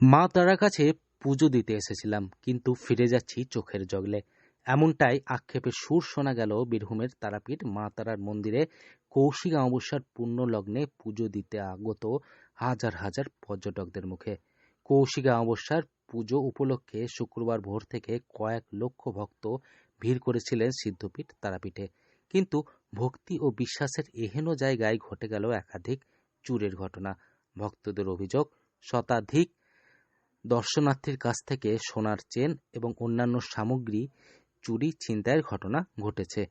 মা তারার কাছে পুজো দিতে এসেছিলাম, কিন্তু ফিরে যাচ্ছি চোখের জগলে। এমনটাই আক্ষেপের সুর শোনা গেল বীরভূমের তারাপীঠ মা তারার মন্দিরে। কৌশিক অমাবস্যার পূর্ণ লগ্নে পুজো দিতে আগত হাজার হাজার পর্যটকদের মুখে। কৌশিক অমাবস্যার পুজো উপলক্ষে শুক্রবার ভোর থেকে কয়েক লক্ষ ভক্ত ভিড় করেছিলেন সিদ্ধপীঠ তারাপীঠে। কিন্তু ভক্তি ও বিশ্বাসের এহেন জায়গায় ঘটে গেল একাধিক চুরের ঘটনা। ভক্তদের অভিযোগ, শতাধিক দর্শনার্থীর কাছ থেকে সোনার চেন এবং অন্যান্য সামগ্রী চুরি ছিনতাইয়ের ঘটনা ঘটেছে।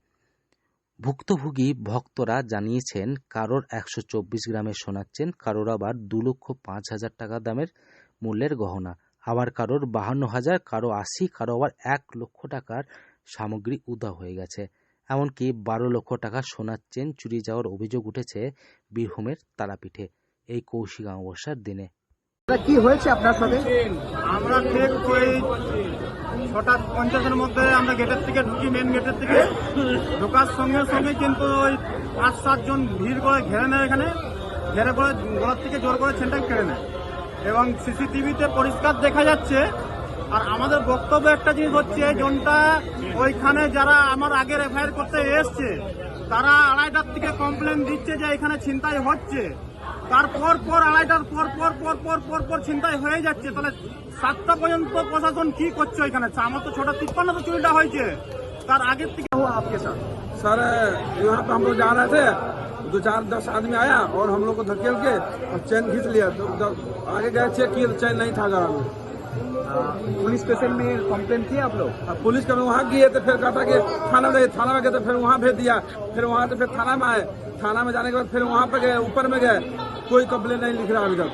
ভুক্তভোগী ভক্তরা জানিয়েছেন, কারোর একশো চব্বিশ গ্রামের সোনার চেন, কারোর আবার দু লক্ষ পাঁচ হাজার টাকা দামের মূল্যের গহনা। আবার কারোর বাহান্ন হাজার, কারও আশি, কারও আবার এক লক্ষ টাকার সামগ্রী উদা হয়ে গেছে। এমনকি বারো লক্ষ টাকা সোনার চেন চুরি যাওয়ার অভিযোগ উঠেছে বীরভূমের তারাপীঠে। এই কৌশিক অমাবস্যার দিনে। কি হয়েছে আপনার সাথে? আমরা ঠিক ওই ছটা পঞ্চাশের মধ্যে আমরা গেটের থেকে ঢুকি মেন গেটের থেকে। ঢোকার সঙ্গে সঙ্গে কিন্তু ওই পাঁচ সাতজন ভিড় করে ঘেরে নেয় এখানে। ঘেরে করে গলার থেকে জোর করে ছেনটা কেড়ে নেয়। এবং সিসিটিভিতে পরিষ্কার দেখা যাচ্ছে, আর আমাদের বক্তব্য একটা জিনিস হচ্ছে জনটা ওইখানে যারা আমার আগের এফআইআর করতে এসছে, তারা আড়াইটার থেকে কমপ্লেন দিচ্ছে যে এখানে ছিনতাই হচ্ছে। তারপর পর আড়াইটার পর পর পর পর পর পর ছিনতাই হয়ে যাচ্ছে তাহলে সাতটা পর্যন্ত প্রশাসন কি করছে ওইখানে আমার তো ছটা তিপ্পান্ন তো চুরিটা হয়েছে তার আগের থেকে हुआ आपके साथ सर यहाँ पे हम लोग जा रहे थे दो चार दस आदमी आया और हम लोग को धकेल के और चैन खींच लिया तो जब आगे गए चेक किए तो चैन नहीं था गाड़ा में आ, पुलिस स्टेशन में कंप्लेन किया आप लोग अब पुलिस का वहाँ गए तो फिर कहता कि थाना में गए थाना में गए तो फिर वहाँ भेज दिया फिर वहाँ से फिर थाना में आए थाना में जाने के बाद फिर वहाँ पे गए ऊपर में गए कोई कंप्लेन नहीं लिख रहा अभी तक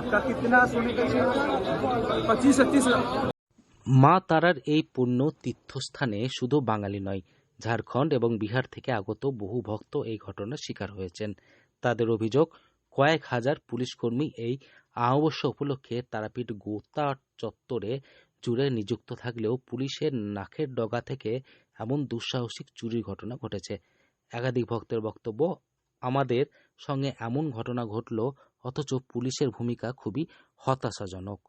आपका कितना सोने का चेन पच्चीस से तीस মা তারার এই পুণ্য তীর্থস্থানে শুধু বাঙালি নয় ঝাড়খণ্ড এবং বিহার থেকে আগত বহু ভক্ত এই ঘটনার শিকার হয়েছেন তাদের অভিযোগ কয়েক হাজার পুলিশকর্মী এই অমাবস্যা উপলক্ষে তারাপীঠ গোতা চত্বরে জুড়ে নিযুক্ত থাকলেও পুলিশের নাকের ডগা থেকে এমন দুঃসাহসিক চুরির ঘটনা ঘটেছে একাধিক ভক্তের বক্তব্য আমাদের সঙ্গে এমন ঘটনা ঘটল, অথচ পুলিশের ভূমিকা খুবই হতাশাজনক।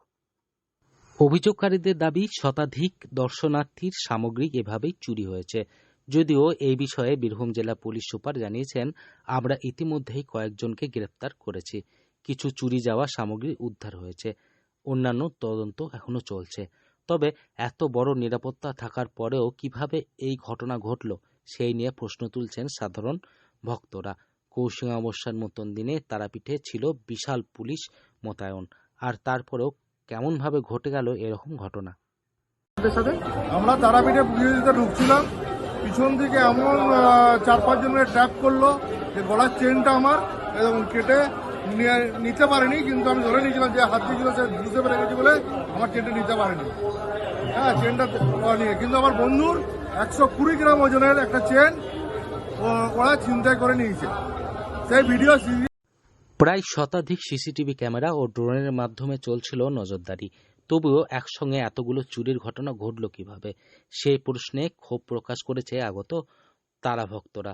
অভিযোগকারীদের দাবি, শতাধিক দর্শনার্থীর সামগ্রিক এভাবেই চুরি হয়েছে। যদিও এই বিষয়ে বীরভূম জেলা পুলিশ সুপার জানিয়েছেন, আমরা ইতিমধ্যেই কয়েকজনকে গ্রেপ্তার করেছি। কিছু চুরি যাওয়া সামগ্রী উদ্ধার হয়েছে। অন্যান্য তদন্ত এখনও চলছে। তবে এত বড় নিরাপত্তা থাকার পরেও কীভাবে এই ঘটনা ঘটল, সেই নিয়ে প্রশ্ন তুলছেন সাধারণ ভক্তরা। কৌশিক অমাবস্যার মতন দিনে তারাপীঠে ছিল বিশাল পুলিশ মোতায়েন। আর তারপরেও কেমনভাবে ঘটে গেল এরকম ঘটনা? আমরা তারাপীঠে পুজো ঢুকছিলাম। পিছন থেকে এমন চার পাঁচ জনের ট্র্যাপ করল যে গলার চেনটা আমার এবং কেটে নিতে পারেনি, কিন্তু আমি ধরে নিয়েছিলাম যে হাত দিয়েছিল সে বুঝতে পেরে গেছে বলে আমার চেনটা নিতে পারেনি। হ্যাঁ চেনটা নিয়ে। কিন্তু আমার বন্ধুর একশো কুড়ি গ্রাম ওজনের একটা চেন ওরা করে নিয়েছে। সেই ভিডিও প্রায় শতাধিক সিসিটিভি ক্যামেরা ও ড্রোনের মাধ্যমে চলছিল নজরদারি। তবুও একসঙ্গে এতগুলো চুরির ঘটনা ঘটল কীভাবে? সেই প্রশ্নে ক্ষোভ প্রকাশ করেছে আগত তারা ভক্তরা।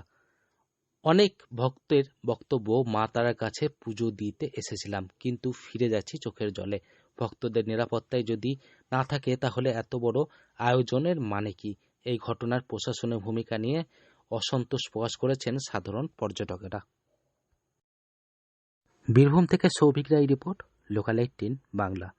অনেক ভক্তের বক্তব্য, মা তারার কাছে পুজো দিতে এসেছিলাম, কিন্তু ফিরে যাচ্ছি চোখের জলে। ভক্তদের নিরাপত্তায় যদি না থাকে, তাহলে এত বড় আয়োজনের মানে কি? এই ঘটনার প্রশাসনের ভূমিকা নিয়ে অসন্তোষ প্রকাশ করেছেন সাধারণ পর্যটকেরা। বীরভূম থেকে Souvik Roy report local eighteen Bangla.